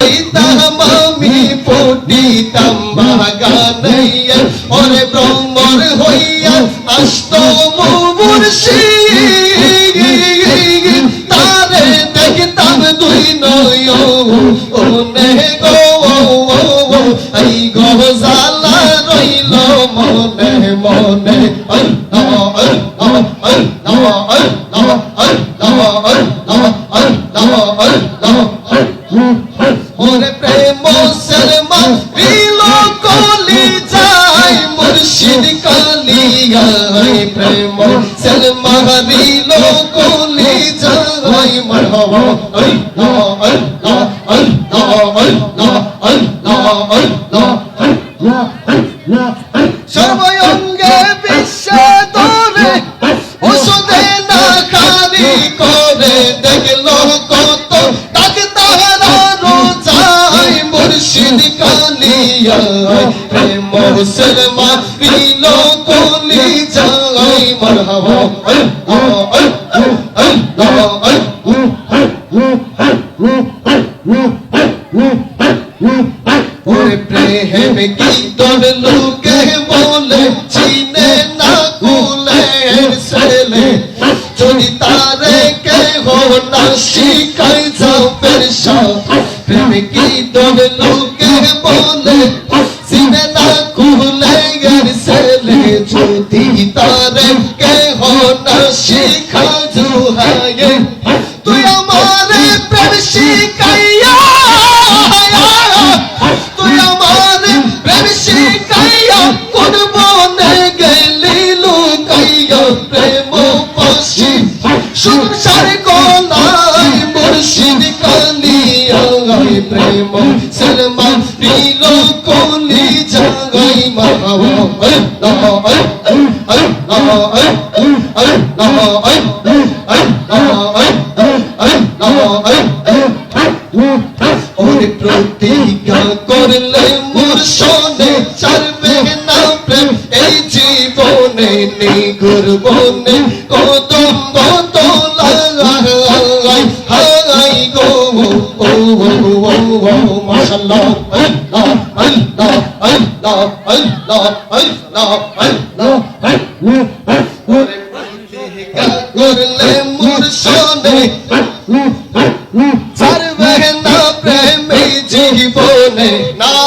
আমি পটিতাম বাগানাইয়া ওরে ব্রহ্মর হইয়া আসত মুর্শিদ তারে দেখতাম দুই নয় গো এই গো জালা রইল মনে মনে। আল্লাহ প্রেম শর্মা বিল কলি যাই মরহবা। আল্লাহ না খালি করে, দেখল কত ডাক্তারা রোজাই মুর্শিদ কালিয়া প্রেম মুসলমা পিল কলি যাই মরহবা। ওরে প্রেম কি তোর লোকে বলে? চিনে না কুলে লোকে যদি তারে কে হো না শিখাই জুহায়ে তুই আমারে প্রেম শিখাইয়া, তুই আমার প্রেম শিখাইয়া কোন বনে গেলি লুকাইয়া প্রেম প্রতিজ্ঞা করলে মোর সনে ছাড়বে না প্রেম এই জীবনে নিগুর বনে কদম করলে মুর্শনে সার্বে না প্রেমী জীবনে না